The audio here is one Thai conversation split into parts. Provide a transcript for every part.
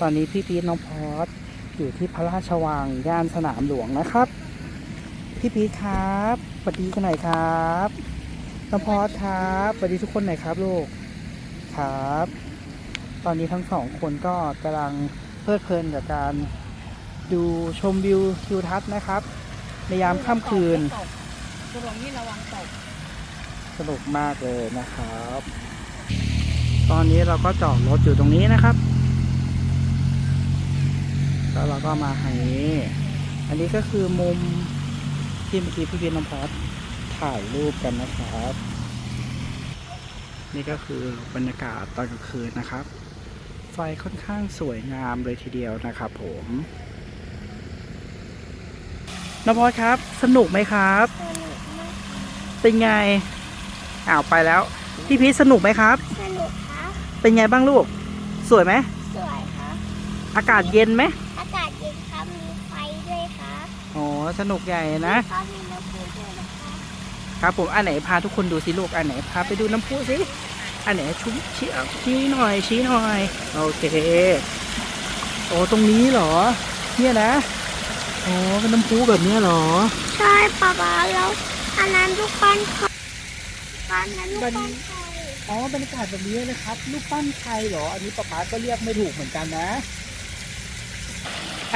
ตอนนี้พี่พีทน้องพอสอยู่ที่พระราชวังย่านสนามหลวงนะครับ พี่พีทครับสวัสดีกันหน่อยครับน้องพอสครับสวัสดีทุกคนหน่อยครับลูกครับ ตอนนี้ทั้งสองคนก็กำลังเพลิดเพลินกับการดูชมวิวทิวทัศน์นะครับ ในยามค่ำคืนคือตรงนี้ระวังตกสนุกมากเลยนะครับ ตอนนี้เราก็จอดรถอยู่ตรงนี้นะครับ แล้วเราก็มาทางนี้ อันนี้ก็คือมุมที่เมื่อกี้พี่พีน้องพอดถ่ายรูปกันนะครับ นี่ก็คือบรรยากาศตอนกลางคืนนะครับ ไฟค่อนข้างสวยงามเลยทีเดียวนะครับผมน้องพอดครับ สนุกไหมครับ เป็นไงอ้าวไปแล้ว พี่พีชสนุกไหมครับ สนุกครับ เป็นไงบ้างลูก สวยไหมสวยครับ อากาศเย็นไหม อากาศเย็นครับ มีไฟด้วยครับ อ๋อ สนุกใหญ่นะเขามีน้ำพุด้วยนะครับครับผมอันไหนพาทุกคนดูสิลูกอันไหนพาไปดูน้ำพุสิอันไหนชุบชี้เอาชี้หน่อยชี้หน่อยโอเคโอ้ตรงนี้เหรอ เนี่ยนะอ๋อเป็นน้ำพุแบบเนี้ยเหรอ ใช่ป๊าป๊าแล้วอันนั้นลูกปั้นไข่อันนั้นลูกปั้นไข่อ๋อบรรยากาศแบบนี้นะครับรูปปั้นใครเหรอ อันนี้ป๊าป๊าก็เรียกไม่ถูกเหมือนกันนะ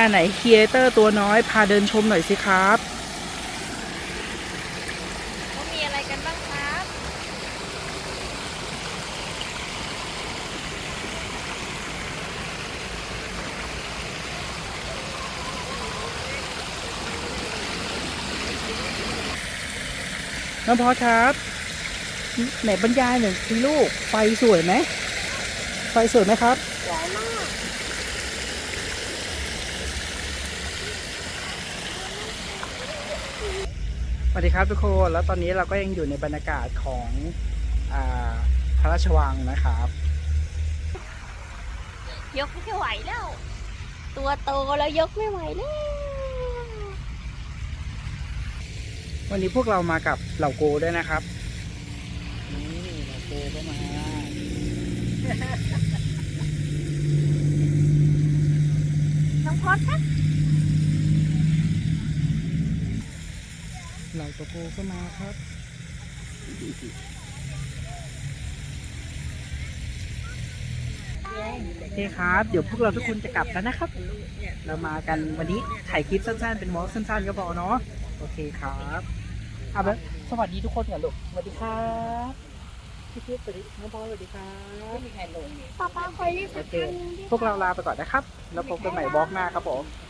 อันไหนครีเอเตอร์ตัวน้อย พาเดินชมหน่อยสิครับเขามีอะไรกันบ้างครับ น้องพอสครับ ไหนบรรยายหน่อยสิลูก ไฟสวยไหม ไฟสวยไหมครับ สวยมาก สวัสดีครับทุกคน แล้วตอนนี้เราก็ยังอยู่ในบรรยากาศของอาพระราชวังนะครับ ยกไม่ไหวแล้ว ตัวโตแล้วยกไม่ไหวแล้ววันนี้พวกเรามากับเหล่าโกด้วยนะครับนี่เหล่าโกก็มาน้องพอดครับ เหล่าโกก็มาครับ โอเคครับ เดี๋ยวพวกเราทุกคนจะกลับแล้วนะครับ เรามากันวันนี้ถ่ายคลิปสั้นๆ เป็นวอล์กสั้นๆก็พอเนาะ โอเคครับเอาแบบสวัสดีทุกคนก่อนลูกสวัสดีครับพี่พีชสวัสดีน้องพลอยสวัสดีครับไม่มีใครลงเนี่ยป๊าป๊าคอยรีบโอสักเคครั้งหนึ่งดิพวกเราลาไปก่อนนะครับ แล้วพบกันใหม่วอล์กหน้าครับผมค